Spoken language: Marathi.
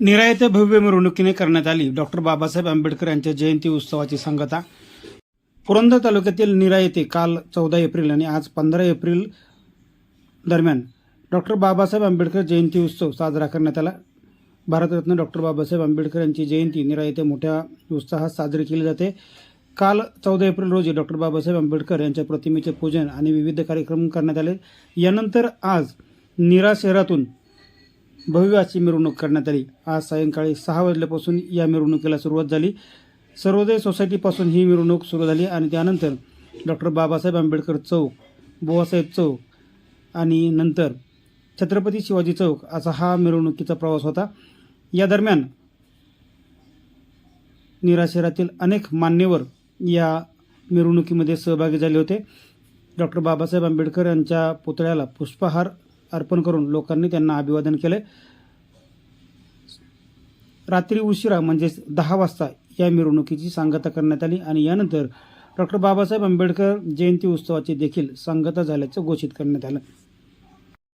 निरा येथे भव्य मिरवणुकीने करण्यात आली. डॉक्टर बाबासाहेब आंबेडकर यांच्या जयंती उत्सवाची सांगता. पुरंदर तालुक्यातील निरा येथे काल चौदा एप्रिल आणि आज पंधरा एप्रिल दरम्यान डॉक्टर बाबासाहेब आंबेडकर जयंती उत्सव साजरा करण्यात आला. भारतरत्न डॉक्टर बाबासाहेब आंबेडकर यांची जयंती निरा येथे मोठ्या उत्साहात साजरी केली जाते. काल चौदा एप्रिल रोजी डॉक्टर बाबासाहेब आंबेडकर यांच्या प्रतिमेचे पूजन आणि विविध कार्यक्रम करण्यात आले. यानंतर आज निरा शहरातून भव्य अशी मिरवणूक करण्यात आली. आज सायंकाळी सहा वाजल्यापासून या मिरवणुकीला सुरुवात झाली. सर्वोदय सोसायटीपासून ही मिरवणूक सुरू झाली आणि त्यानंतर डॉक्टर बाबासाहेब आंबेडकर चौक बुवासाहेब चौक आणि नंतर छत्रपती शिवाजी चौक असा हा मिरवणुकीचा प्रवास होता. या दरम्यान निरा शहरातील अनेक मान्यवर या मिरवणुकीमध्ये सहभागी झाले होते. डॉक्टर बाबासाहेब आंबेडकर यांच्या पुतळ्याला पुष्पहार अर्पण करून लोकांनी त्यांना अभिवादन केले रात्री उशिरा म्हणजेच दहा वाजता या मिरवणुकीची सांगता करण्यात आली आणि यानंतर डॉक्टर बाबासाहेब आंबेडकर जयंती उत्सवाची देखील सांगता झाल्याचं घोषित करण्यात आलं.